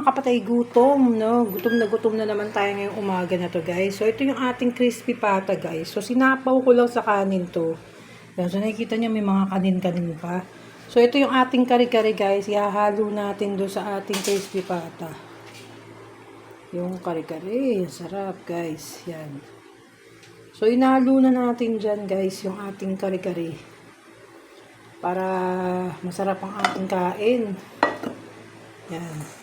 mga kapatay gutom, no? Gutom na gutom na naman tayo ngayong umaga na to, guys. So, ito yung ating crispy pata, guys. So, sinapaw ko lang sa kanin to. So, nakikita niyo may mga kanin-kanin pa. So, ito yung ating kare-kare, guys. Ihahalo natin do sa ating crispy pata. Yung kare-kare. Sarap, guys. Yan. So, inahalo na natin dyan, guys, yung ating kare-kare. Para masarap ang ating kain. Yan.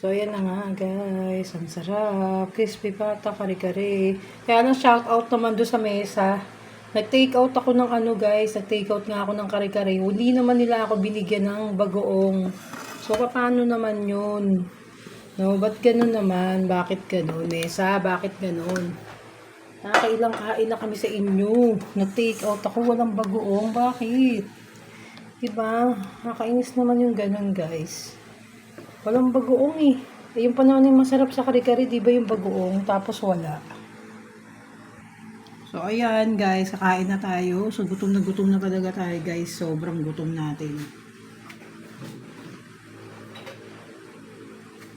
So, ayan na nga, guys. Ang sarap. Crispy pata, kare-kare. Kaya lang, shout out naman doon sa mesa. Nag-take out ako ng ano, guys. Nag-take out nga ako ng kare-kare. Hindi naman nila ako binigyan ng bagoong. So, paano naman yun? No, ba't ganun naman? Bakit ganun? Mesa, bakit ganun? Nakakailang kain na kami sa inyo. Nag-take out ako, walang bagoong. Bakit? Diba? Nakainis naman yung ganun, guys. Walang bagoong eh. Eh, yung panahon yung masarap sa kare-kare, di ba yung bagoong? Tapos wala. So, ayan guys, kakain na tayo. So, gutom na gutom na talaga tayo guys. Sobrang gutom natin.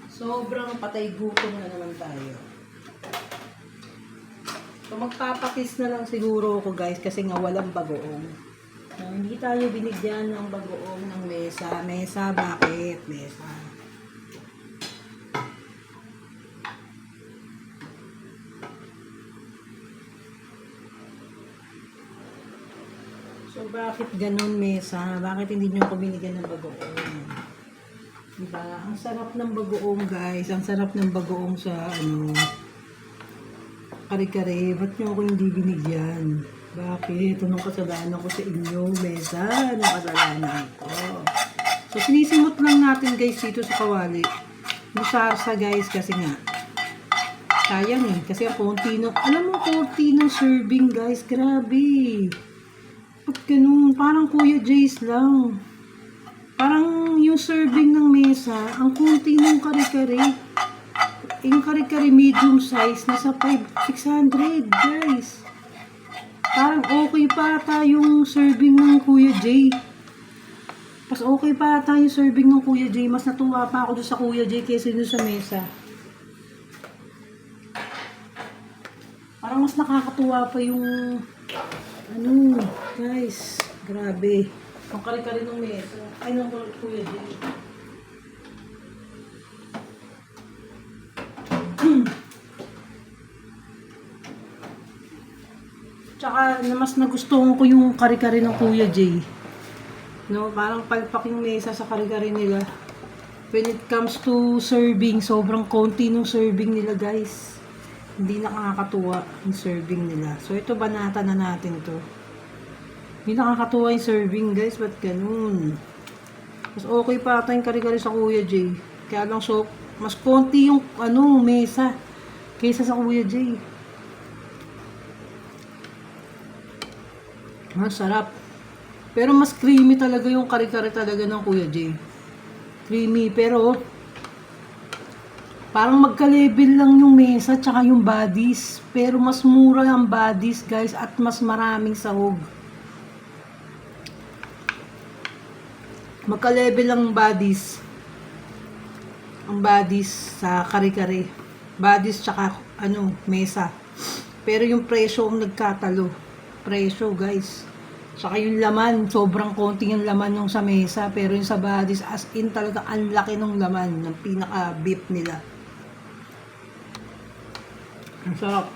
Sobrang patay gutom na naman tayo. So, magpapakis na lang siguro ako guys kasi nga walang bagoong. Hindi tayo binigyan ng bagoong ng mesa. Mesa, bakit? Mesa. So, bakit ganun mesa? Bakit hindi nyo ako binigyan ng bagoong? Diba? Ang sarap ng bagoong, guys. Ang sarap ng bagoong sa, ano, kare-kare. Ba't nyo ako hindi binigyan? Bakit? Anong kasalanan ko sa inyo, mesa? Anong kasalanan ko? So, sinisimot lang natin, guys, dito sa kawali. Yung sarsa, guys, kasi nga, sayang eh. Kasi ang konti ng, alam mo, konti ng serving, guys. Grabe. Ba't ganun? Parang Kuya Jace lang. Parang yung serving ng mesa, ang kunti ng kare-kare. Yung kare-kare medium size, nasa 5, 600, guys. Parang okay pa ata yung serving ng Kuya Jay. Mas okay pa ata yung serving ng Kuya Jay. Mas natuwa pa ako doon sa Kuya Jay kaysa doon sa mesa. Parang mas nakakatuwa pa yung ano, guys, grabe. Ang kare-kare ng mesa. Ay, ng Kuya Jay. Tsaka, na mas nagustuhan ko yung kare-kare ng Kuya Jay. No, parang palpaking mesa sa kare-kare nila. When it comes to serving, sobrang konti ng serving nila, guys. Hindi nakakatuwa yung serving nila. So, ito banata na natin to. Hindi nakakatuwa yung serving, guys. Ba't ganun? Mas okay pa ata yung kare-kare sa Kuya Jay. Kaya lang, so, mas konti yung, ano, mesa. Kaysa sa Kuya Jay. Ang sarap. Pero mas creamy talaga yung kare-kare talaga ng Kuya Jay. Creamy, pero parang magka-level lang yung mesa tsaka yung bodies. Pero mas mura ang bodies, guys, at mas maraming sahog. Magka-level lang bodies. Ang bodies sa kare-kare. Bodies tsaka ano, mesa. Pero yung presyo ang nagkatalo. Presyo, guys. Saka yung laman, sobrang konti yung laman nung sa mesa. Pero yung sa bodies, as in talaga, ang laki ng laman ng pinaka-beef nila. Sarap.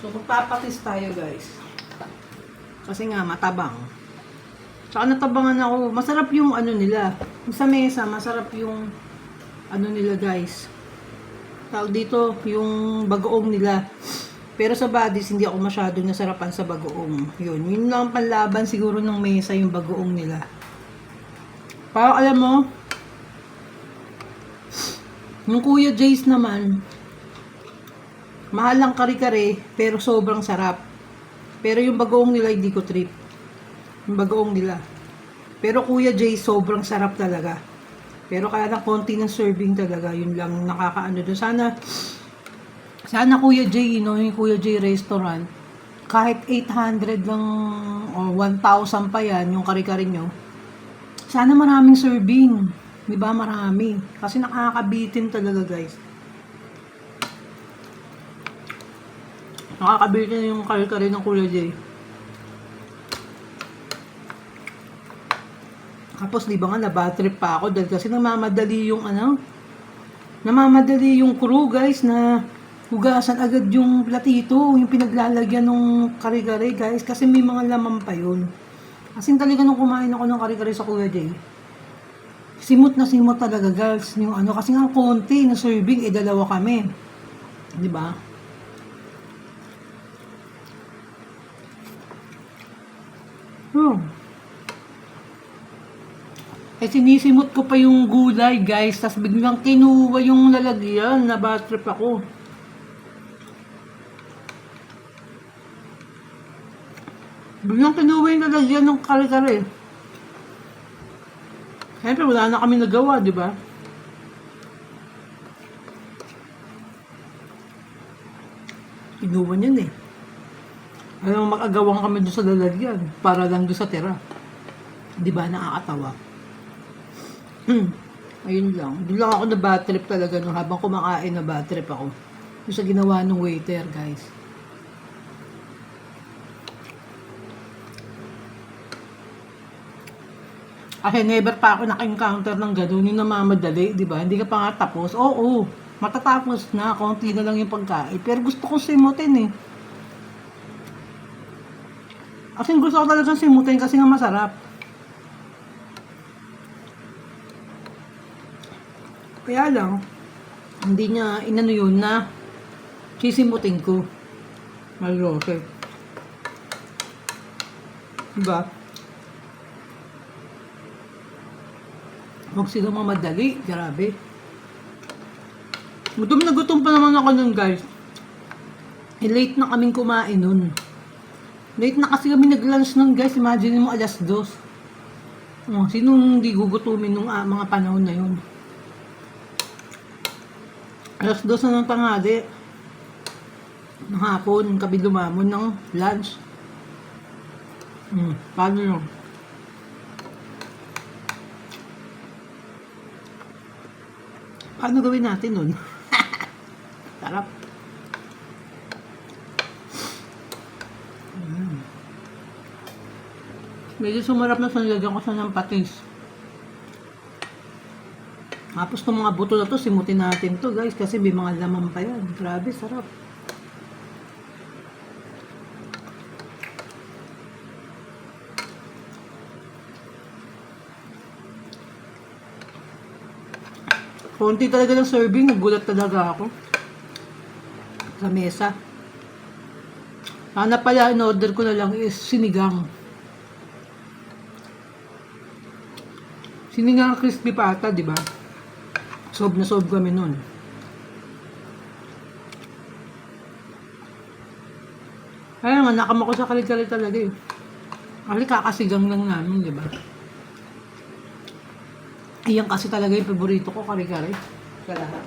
So, magpapatis tayo, guys. Kasi nga, matabang. Tsaka natabangan ako. Masarap yung ano nila. Sa mesa, masarap yung ano nila, guys. Tawag dito, yung bagoong nila. Pero sa bodies, hindi ako masyadong nasarapan sa bagoong. Yun, yun lang ang panlaban siguro ng mesa, yung bagoong nila. Parang alam mo, yung Kuya Jace naman, mahal lang kare-kare, pero sobrang sarap. Pero yung bagoong nila, hindi ko trip. Yung bagoong nila. Pero Kuya Jace, sobrang sarap talaga. Pero kaya lang konti ng serving talaga, yun lang nakakaano doon. Sana, sana Kuya J, you know, yung Kuya J restaurant, kahit 800 lang o 1,000 pa yan, yung kare-kare nyo, sana maraming serving. Di ba? Marami. Kasi nakakabitin talaga, guys. Nakakabitin yung kare-kare ng Kuya J. Tapos, di ba nga, na-bad trip pa ako dahil kasi namamadali yung ano, namamadali yung crew, guys, na hugasan agad yung platito, yung pinaglalagyan ng kare-kare, guys, kasi may mga laman pa yun. Kasi talaga nung kumain ako ng kare-kare sa Kuya Jay, simot na simot talaga, guys, yung ano, kasi nga konti na serving, eh, dalawa kami. Di ba? Hmm. Eh, sinisimot ko pa yung gulay, guys. Tapos biglang kinuha yung lalagyan. Na bad trip ako. Biglang kinuha yung lalagyan ng kare-kare. Siyempre, wala na kami nagawa, di ba? Kinuha niyan eh. Alam mo, makagawang kami doon sa lalagyan. Para lang doon sa tira. Di ba? Nakakatawa. Hmm. Ayun lang. Doon lang ako na bad trip talaga no, habang kumakain na bad trip ako. Yung sa ginawa ng waiter, guys. Kasi never pa ako naka-encounter ng gano'n yung namamadali, di ba? Hindi ka pa nga tapos. Oo, matatapos na. Konti na lang yung pagkain. Pero gusto kong simutin eh. Kasi gusto ko talagang simutin kasi nga masarap. Kaya lang, hindi niya inano yun na sisimutin ko. Malrote. Diba? Huwag sila mamadali. Grabe. Gutom na gutom pa naman ako nun, guys. Eh, late na kaming kumain nun. Late na kasi kami nag-lunch nun, guys. Imagine mo, alas dos. Oh, sinong hindi gugutumin nung ah, mga panahon na yun? Alas dos na ng tanghali. Ng hapon, kabi ng lunch. Hmm, paano yun? Paano gawin natin nun? Sarap. Mm. Medyo sumarap na sa nilagyan ko sa ng patis. Tapos itong mga buto na to, simutin natin to guys kasi may mga laman pa yan. Grabe, sarap. Konti talaga ng serving, nagulat talaga ako. Sa mesa. Sana pala, in-order ko na lang is sinigang. Sinigang crispy pata, di ba? Sob na sob kami nun. Kaya nga, nakama ko sa kalit-kalit talaga eh. Kasi kakasigang lang namin, di ba? Iyan kasi talaga yung paborito ko, kare-kare. Sa lahat.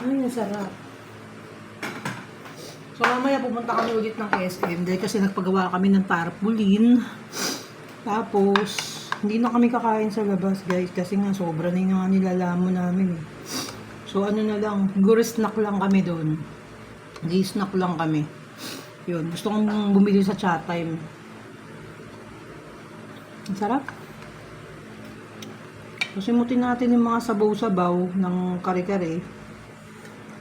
Ay, nasarap. So, mamaya pumunta kami ulit ng SM dahil kasi nagpagawa kami ng tarpaulin. Tapos, hindi na kami kakain sa labas, guys. Kasi nga, sobra na yung nga nilalamo namin eh. So, ano na lang, siguro snack lang kami doon. Hindi snack lang kami. Yun, gusto kong bumili sa chat time. Ang sarap. So, simutin natin yung mga sabaw-sabaw ng kare-kare.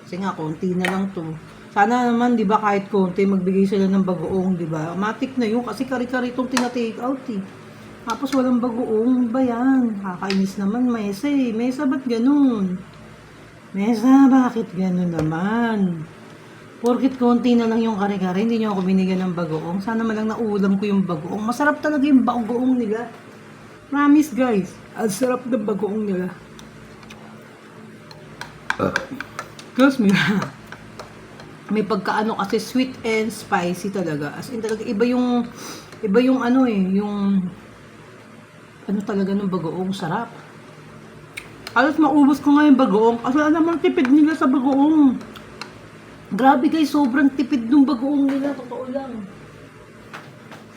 Kasi nga, konti na lang to. Sana naman, di ba, kahit konti, magbigay sila ng bagoong, di ba? Matik na yun, kasi kare-kare itong tina-take out, eh. Tapos walang bagoong, ba yan? Kakainis naman, mesa eh. Mesa, ba't ganun? Mesa, bakit ganun naman? Porkit konti na lang yung kare-kare, hindi nyo ako binigyan ng bagoong. Sana man lang naulam ko yung bagoong. Masarap talaga yung bagoong nila. Promise guys, ang sarap ng bagoong nila. Trust me. May pagkaano kasi sweet and spicy talaga. As in talaga iba yung iba yung ano eh, yung ano talaga ng bagoong sarap. Alas maubos ko nga bagoong kasi alam mo tipid nila sa bagoong. Grabe guys, sobrang tipid ng bagoong nila, totoo lang.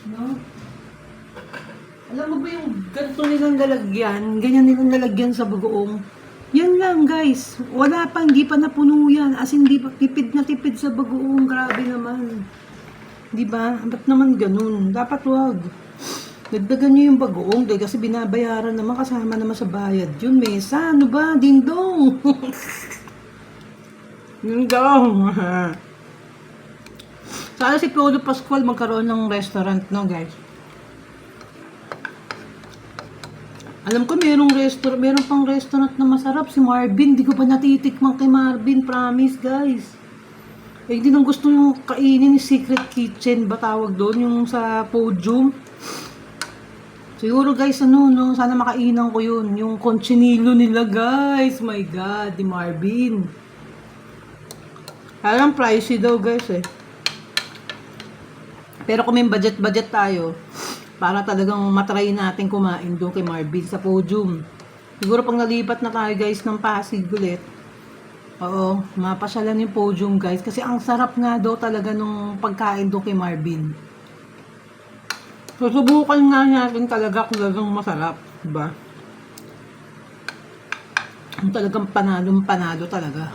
No? Alam mo ba yung ganito nilang lalagyan, ganyan nilang lalagyan sa bagoong? Yan lang guys, wala pa, hindi pa napuno yan. As in, pa, tipid na tipid sa bagoong, grabe naman. Di ba? Ba't naman ganun? Dapat wag. Dagdagan nyo yung bagoong dahil kasi binabayaran naman kasama naman sa bayad. Yun, mesa. Ano ba? Ding-dong. Ding-dong. Sana si Polo Pascual magkaroon ng restaurant, no guys? Alam ko merong restaurant, meron pang restaurant na masarap si Marvin. Di ko pa natitikman kay Marvin, promise guys. Eh, hindi nang gusto yung kainin ni Secret Kitchen, ba tawag doon? Yung sa podium. Siguro guys, ano, no, sana makainan ko yun. Yung conchinilo nila, guys. My God, di Marvin. Alam, pricey daw, guys, eh. Pero kung may budget-budget tayo, para talagang matry natin kumain doon kay Marvin sa podium. Siguro pag nalipat na tayo, guys, ng Pasig ulit, Oo, mapasyalan yung podium guys. Kasi ang sarap nga daw talaga nung pagkain doon kay Marvin. Susubukan nga natin talaga kung talagang masarap. Diba? Ang talagang panalong panalo talaga.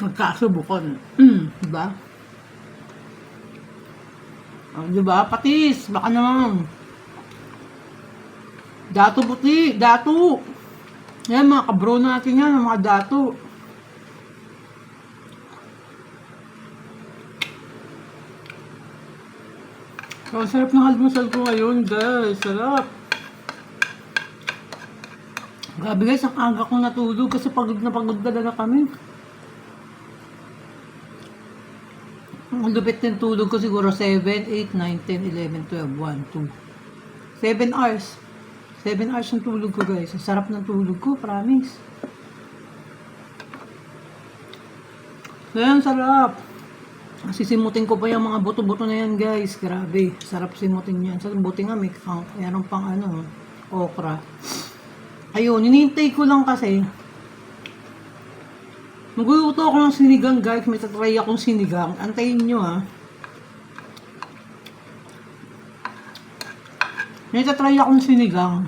Magkasubukan. Mm, diba? Oh, diba? Patis, baka naman. Dato puti, dato. Yan, mga kabro natin yan, mga dato. Ang sarap ng almusal ko ngayon, guys. Sarap. Grabe guys, ang aga kong natulog kasi pagod na pagod talaga kami. Ang lupit ng tulog ko siguro 7, 8, 9, 10, 11, 12, 1, 2. 7 hours. 7 hours ng tulog ko guys. Ang sarap ng tulog ko, promise. Ayan, sarap. Sisimutin ko pa yung mga buto-buto na yan guys. Grabe, sarap simutin yan. Sa buti nga may pang, meron pang ano, okra. Ayun, hinihintay ko lang kasi. Magluluto ako ng sinigang guys. May tatry akong sinigang. Antayin nyo ha. May tatry akong sinigang.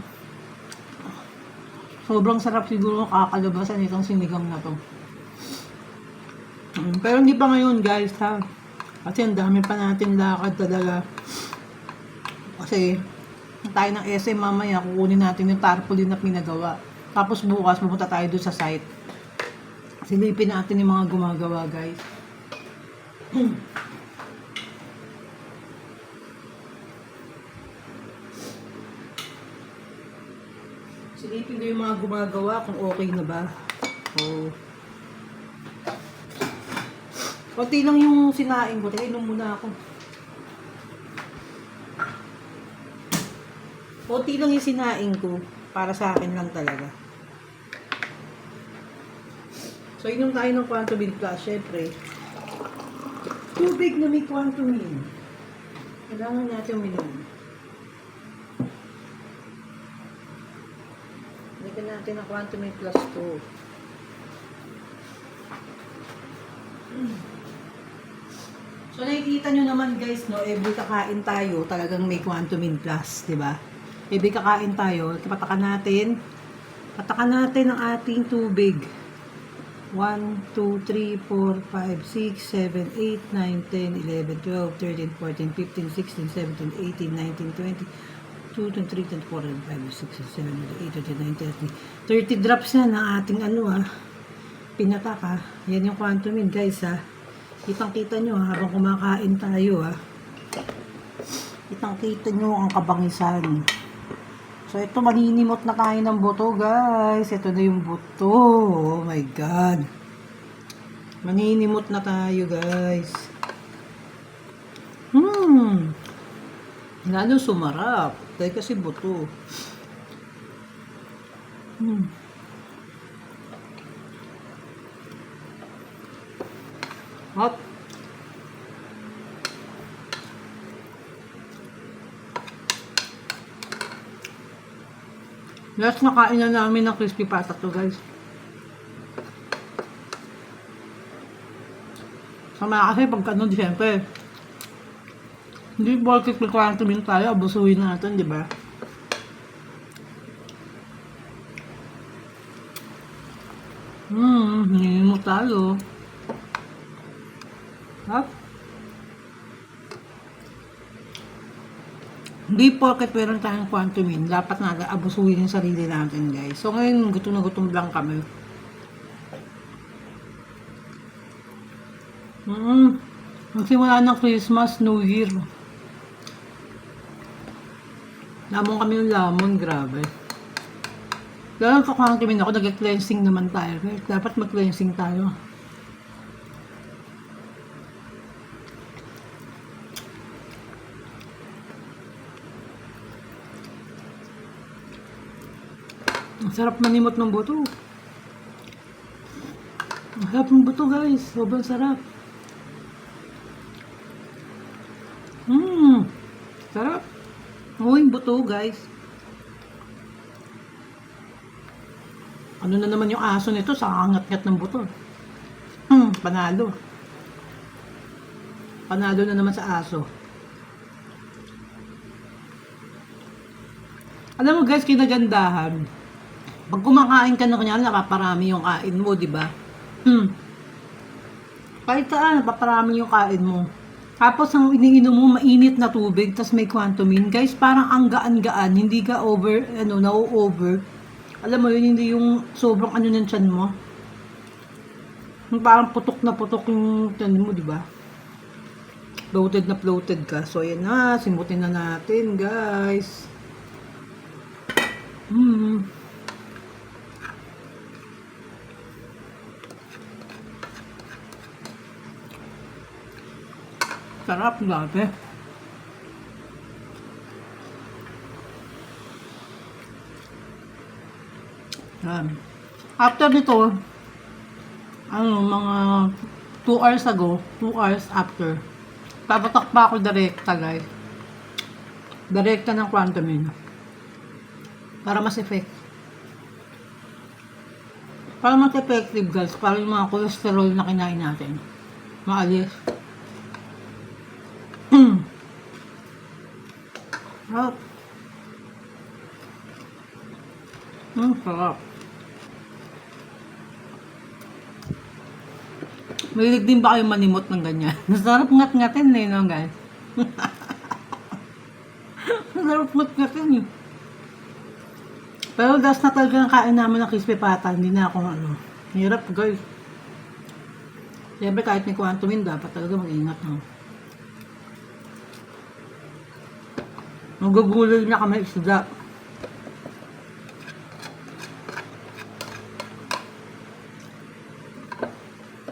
Sobrang sarap siguro kakalabasan itong sinigang na to. Mm, Pero hindi pa ngayon guys ha. Kasi ang dami pa natin lakad talaga. Kasi tayo ng SM mamaya, kukunin natin yung tarpaulin na pinagawa. Tapos bukas, pupunta tayo doon sa site. Silipin natin yung mga gumagawa guys. Silipin ko yung mga gumagawa kung okay na ba. Oh. Kunti lang yung sinaing ko. Teka, inom muna ako. Kunti lang yung sinaing ko. Para sa akin lang talaga. So, inom tayo ng Quantum Plus, syempre. Tubig na may Quantum Kailangan natin uminom. Lagyan natin ang Quantum Plus 2. So nakikita nyo naman guys, no, every kakain tayo, talagang may Quantum Plus, di ba? Every kakain tayo, patakan natin, patakan natin ang ating tubig. 1, 2, 3, 4, 5, 6, 7, 8, 9, 10, 11, 12, 13, 14, 15, 16, 17, 18, 19, 20, 2, 23, 24, 25, 26, 27, 28, 29, 30. 30 drops na ng ating ano ah, pinataka. Yan yung quantum in guys ah. Kitang kita nyo habang kumakain tayo ah. Kitang kita nyo ang kabangisan. So ito maninimot na tayo ng buto guys. Ito na yung buto. Oh my god. Maninimot na tayo guys. Hmm. Lalo sumarap. Dahil kasi buto. Hmm. Hot. Last nakain na namin ng crispy pata to guys. Sama kasi pag ano, siyempre, hindi porkit may 40 minutes tayo, abusuhin natin, di ba? Mmm, hingin mo tayo. Ha? Hindi porket meron tayong quantum in, dapat natin abusuhin yung sarili natin, guys. So, ngayon, gutom na gutom lang kami. Mm, magsimula ng Christmas, New Year. Lamon kami ng lamon, grabe. Lalo sa quantum in ako, nag-cleansing naman tayo. Dapat mag-cleansing tayo. Ang sarap manimot ng buto. Ang sarap ng buto guys. Sobrang sarap. Mmm. Sarap. Yung buto guys. Ano na naman yung aso nito sa angat-ngat ng buto. Hmm, panalo. Panalo na naman sa aso. Alam mo guys, kinagandahan. Pag kumakain ka na kanya, napaparami yung kain mo, di ba? Hmm. Kahit saan, napaparami yung kain mo. Tapos ang iniinom mo, mainit na tubig, tas may quantumin. Guys, parang ang gaan-gaan, hindi ka over, ano, na-over. Alam mo yun, hindi yung sobrang ano ng tiyan mo. Parang putok na putok yung tiyan mo, di ba? Bloated na bloated ka. So, ayan na, simutin na natin, guys. Hmm. Sarap, grabe. Yan. After nito, ano, mga 2 hours ago, 2 hours after, papatak pa ako direkta, guys. Direkta ng quantumin. Para mas effect. Para mas effective, guys. Para yung mga cholesterol na kinain natin. Maalis. Sarap. Hmm, sarap. Mahilig din ba kayo manimot ng ganyan? Masarap ngat-ngatin eh, no guys? Masarap ngat-ngatin eh. Pero last na talaga ang kain namin ng crispy pata, hindi na ako ano. Hirap guys. Siyempre kahit may quantum dapat talaga mag-ingat. No? Magugulol na kami isda.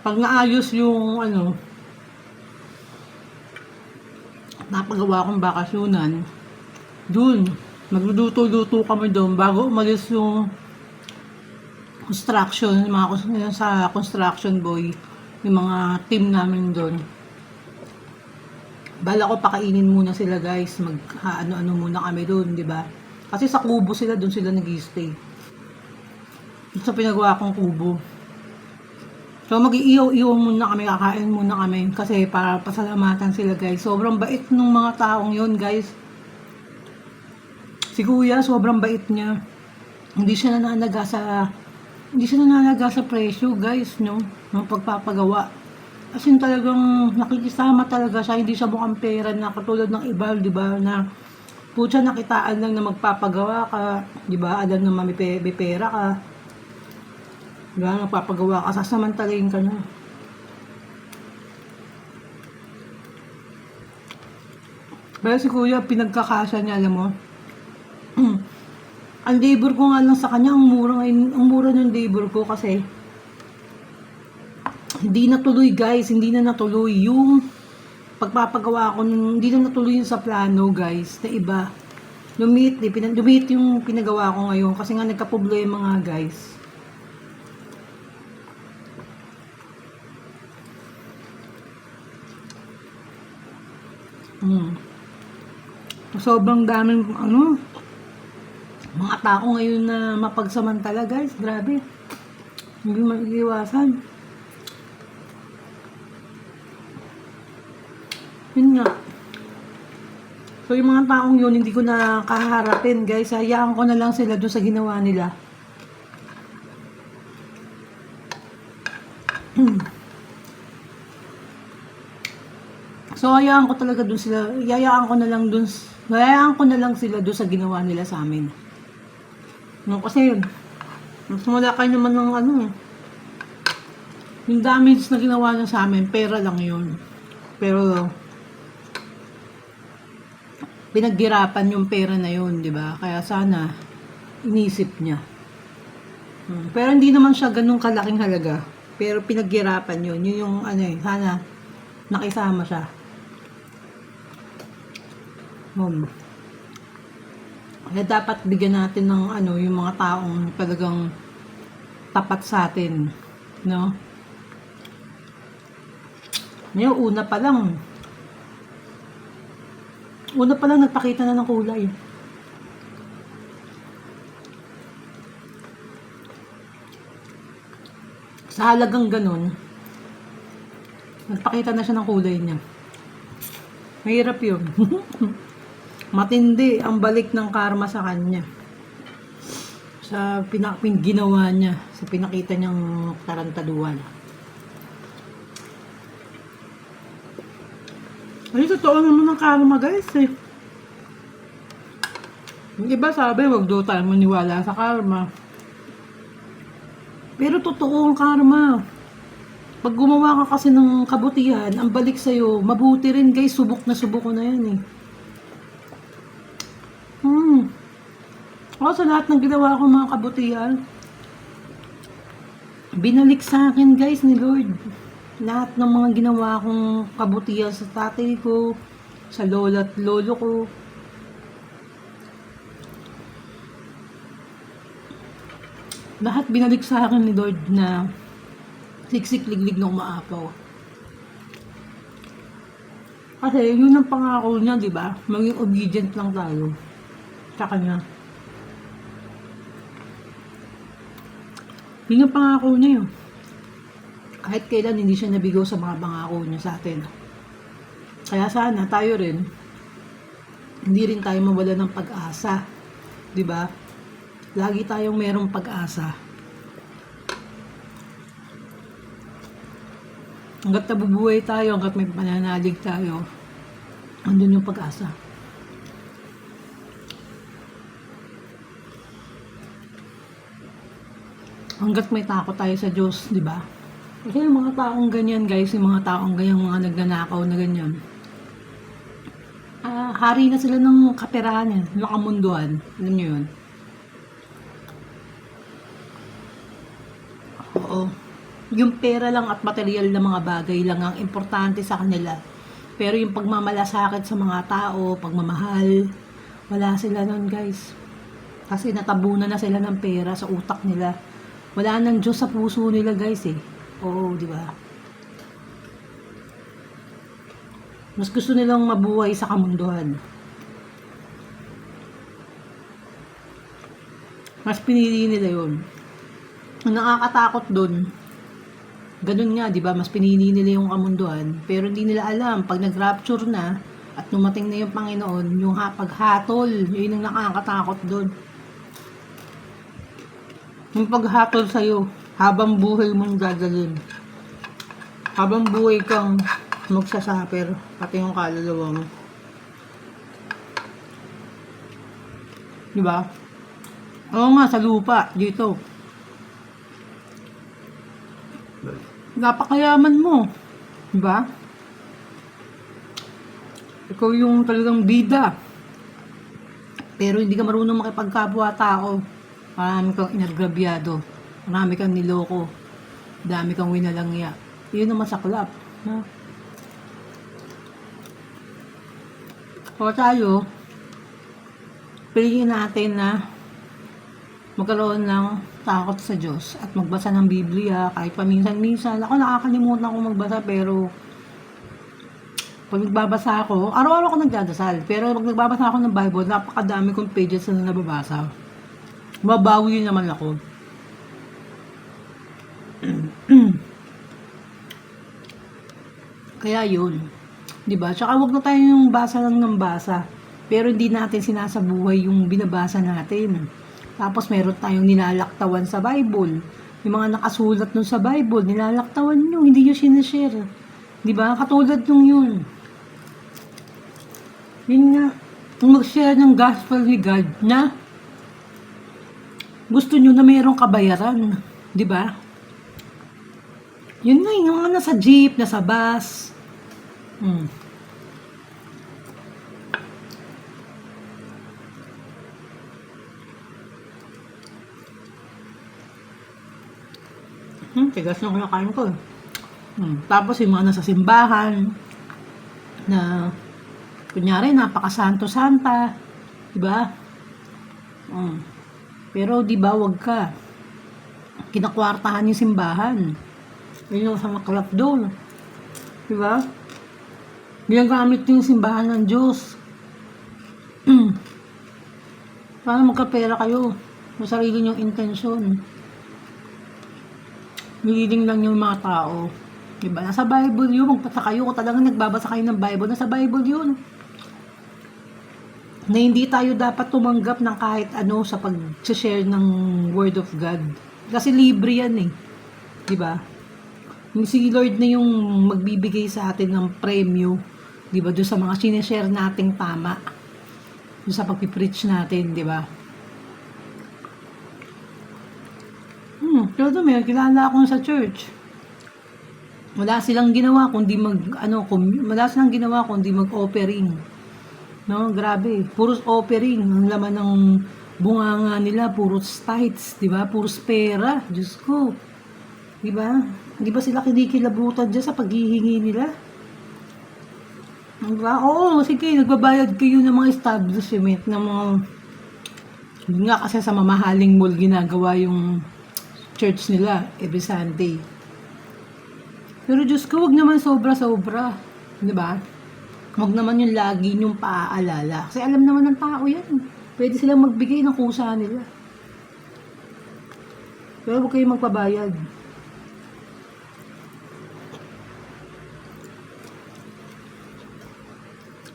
Pag naayos yung ano, napagawa kong bakasyonan, dun, magluluto-luto kami doon bago umalis yung construction, mga sa construction boy, yung mga team namin doon. Bala ko pakainin muna sila guys, mag ano-ano muna kami doon, di ba? Kasi sa kubo sila, doon sila nag-stay. Sa pinagawa kong kubo. So mag-iiyaw-iyaw muna kami, kakain muna kami kasi para pasalamatan sila guys. Sobrang bait ng mga taong yon guys. Si Kuya, sobrang bait niya. Hindi siya nananaga sa hindi siya nananaga sa presyo guys, no? Ng pagpapagawa. As in talagang nakikisama talaga siya, hindi siya mukhang pera na katulad ng iba, di ba, na putya nakitaan lang na magpapagawa ka, di ba, alam na may, may pera ka. Di ba, magpapagawa ka, sasamantalayin ka na. Pero si kuya, pinagkakasya niya, alam mo, ang labor ko nga lang sa kanya, ang mura, ang mura ng labor ko kasi hindi natuloy guys, hindi na natuloy yung pagpapagawa ko, ng- hindi na natuloy yung sa plano guys, na iba. Lumit, di, pina, lumit yung pinagawa ko ngayon kasi nga nagka-problema nga guys. Hmm. Sobrang daming ano, Mga tao ngayon na mapagsamantala guys, grabe. Hindi maiiwasan. Yun nga. So yung mga taong yun, hindi ko na kaharapin guys. Hayaan ko na lang sila doon sa ginawa nila. So, hayaan ko talaga dun sila, hayaan ko na lang dun, hayaan ko na lang sila dun sa ginawa nila sa amin. No, kasi yun, wala kayo naman ng ano eh. Yung damage na ginawa niya sa amin, pera lang yun. Pero, pinaggirapan yung pera na yun, di ba? Kaya sana, inisip niya. Hmm, Pero hindi naman siya ganun kalaking halaga. Pero pinaggirapan yun. Yun yung ano eh, sana nakisama siya. Um, kaya dapat bigyan natin ng ano, yung mga taong talagang tapat sa atin. No? Ngayon, una pa lang. Una pa lang nagpakita na ng kulay. Sa halagang ganun, nagpakita na siya ng kulay niya. Mahirap yun. Matindi ang balik ng karma sa kanya. Sa pinak pin- ginawa niya, sa pinakita niyang tarantaduan. Ay, totoo naman ang karma guys eh. Yung iba sabi, wag daw tayo maniwala sa karma. Pero totoo ang karma. Pag gumawa ka kasi ng kabutihan, ang balik sa'yo, mabuti rin guys, subok na subok ko na yan eh. Hmm. Ako sa lahat ng ginawa ko mga kabutihan, binalik sa akin guys ni Lord. Lahat ng mga ginawa kong kabutihan sa tatay ko, sa lola at lolo ko. Lahat binalik sa akin ni Lord na siksik-liglig na umaapaw. Kasi yun ang pangako niya, di ba? Maging obedient lang tayo sa kanya. Yun ang pangako niya yun. Kahit kailan hindi siya nabigaw sa mga pangako niya sa atin. Kaya sana tayo rin, hindi rin tayo mawala ng pag-asa. Ba? Lagi tayong merong pag-asa. Hanggat nabubuhay tayo, hanggat may pananalig tayo, andun yung pag-asa. Hanggat may takot tayo sa Diyos, di ba? Kasi yung mga taong ganyan, guys, yung mga taong ganyan, mga nagnanakaw na ganyan, ah, hari na sila ng kaperahan yan, ng kamunduan. Alam niyo yun? Oo. Yung pera lang at material na mga bagay lang ang importante sa kanila. Pero yung pagmamalasakit sa mga tao, pagmamahal, wala sila nun guys. Kasi natabunan na sila ng pera sa utak nila. Wala nang Diyos sa puso nila guys eh. Oo, di ba? Mas gusto nilang mabuhay sa kamunduhan. Mas pinili nila yun. Ang nakakatakot dun, ganun nga, di ba, mas pinili nila yung kamunduan, pero hindi nila alam, pag nag-rapture na, at numating na yung Panginoon, yung ha- paghatol, yun ang nakakatakot dun. Yung paghatol sa'yo, habang buhay mong dadalhin. Habang buhay kang magsasaper, pati yung kaluluwa mo. Di ba? Oo nga, sa lupa, dito. napakayaman mo. Diba? Ikaw yung talagang bida. Pero hindi ka marunong makipagkapwa-tao. Marami kang inagrabyado. Marami kang niloko. Dami kang winalangya. Yun ang masaklap. Ha? O tayo, piliin natin na magkaroon ng takot sa Diyos at magbasa ng Biblia kahit paminsan-minsan. Ako nakakalimutan ko magbasa pero pag nagbabasa ako, araw-araw ako nagdadasal. Pero pag nagbabasa ako ng Bible, napakadami kong pages na nababasa. Babawi naman ako. Kaya yun. 'Di ba? Tsaka wag na tayo yung basa lang ng basa. Pero hindi natin sinasabuhay yung binabasa natin. Tapos meron tayong nilalaktawan sa Bible. Yung mga nakasulat nun sa Bible, nilalaktawan nyo, hindi nyo sinashare. Di ba? Katulad nung yun. Yun nga, mag-share ng gospel ni God na gusto nyo na mayroong kabayaran. Di ba? Yun nga, yung mga nasa jeep, nasa bus. Hmm. Hmm, tigas ng kinakain ko. eh. Hmm. Tapos yung mga nasa simbahan na kunyari napakasanto-santa, 'di ba? Hmm. Pero 'di ba wag ka kinakwartahan yung simbahan. Yun yung sa maklap doon. 'Di ba? Ginagamit yung simbahan ng Diyos. Para magkapera kayo sa sarili niyong intensyon. Nililing lang yung mga tao. Diba? Nasa Bible yun. Magpasa kayo kung talagang nagbabasa kayo ng Bible. Nasa Bible yun. Na hindi tayo dapat tumanggap ng kahit ano sa pag-share ng Word of God. Kasi libre yan eh. Diba? Si Lord na yung magbibigay sa atin ng premyo. Diba? Doon sa mga sinishare nating tama. Doon sa pagpipreach natin. Diba? Hmm, pero may kilala ako sa church. Wala silang ginawa kundi mag ano, wala silang ginawa kundi mag-offering. No, grabe. Puros offering ang laman ng bunganga nila, puros tithes, 'di ba? Puros pera. Diyos ko. 'Di ba? Di ba sila kinikilabutan diyan sa paghihingi nila? Diba? Oo, sige, nagbabayad kayo ng mga establishment, ng mga yun nga kasi sa mamahaling mall ginagawa yung church nila every Sunday. Pero Diyos ko, wag naman sobra-sobra. Di ba? Wag naman yung lagi yung paaalala. Kasi alam naman ng tao yan. Pwede silang magbigay ng kusa nila. Pero huwag kayong magpabayad.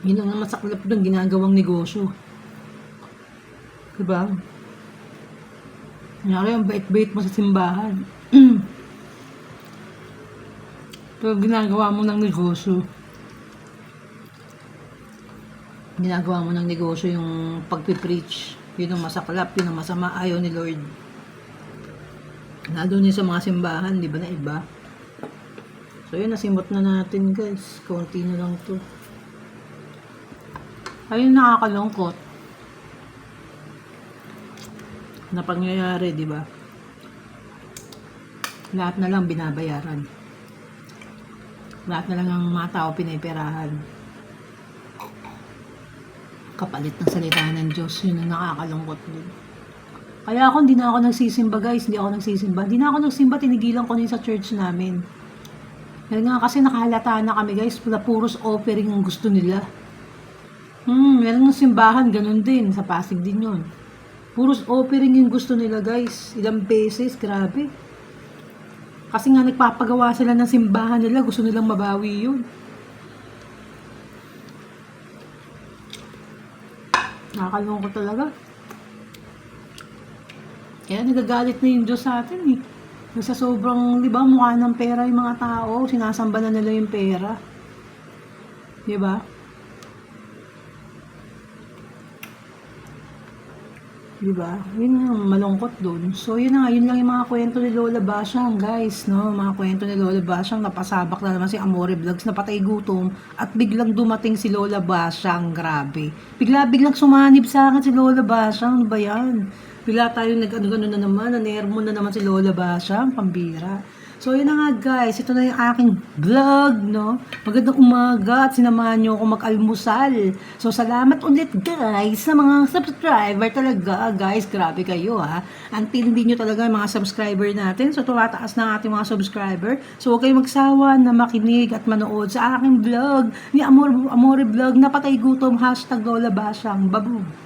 Yun ang masaklap ng ginagawang negosyo. Diba? Kunyari, ang bait-bait mo sa simbahan. Pero ginagawa mo ng negosyo. Ginagawa mo ng negosyo yung pagpipreach. Yun ang masaklap, yun ang masama, ayaw ni Lord. Lalo niya sa mga simbahan, di ba na iba? So yun, nasimot na natin guys. Kaunti na lang to. Ayun nakakalungkot na pangyayari, di ba? Lahat na lang binabayaran. Lahat na lang ang mga tao piniperahan. Kapalit ng salita ng Diyos, yun ang nakakalungkot din. Kaya ako, hindi na ako nagsisimba guys, hindi ako nagsisimba. Hindi na ako nagsimba, tinigilan ko na sa church namin. Yan nga kasi nakahalata na kami guys, na puros offering ang gusto nila. Hmm, meron ng simbahan, ganun din. Sa Pasig din yun. Puros offering yung gusto nila, guys. Ilang beses, grabe. Kasi nga nagpapagawa sila ng simbahan nila, gusto nilang mabawi yun. Nakakalungkot talaga. Kaya nagagalit na yung Diyos sa atin eh. Sa sobrang, di ba, mukha ng pera yung mga tao, sinasamba na nila yung pera. Di ba? Di ba? Yun ang malungkot doon. So, yun na nga, yun lang yung mga kwento ni Lola Basyang, guys, no? Mga kwento ni Lola Basyang, napasabak na naman si Amore Vlogs, napatay gutom, at biglang dumating si Lola Basyang, grabe. Bigla-biglang sumanib sa akin si Lola Basyang, ano ba yan? Bigla tayo nag-ano-ano na naman, nanermo na naman si Lola Basyang, pambira. So, yun na nga guys, ito na yung aking vlog, no? Magandang umaga at sinamahan nyo ako mag-almusal. So, salamat ulit guys sa mga subscriber talaga. Guys, grabe kayo ha. Until hindi nyo talaga yung mga subscriber natin. So, tumataas na ang ating mga subscriber. So, huwag kayong magsawa na makinig at manood sa aking vlog ni Amor, Amore Vlog na patay gutom, hashtag Lola Basyang. Babu.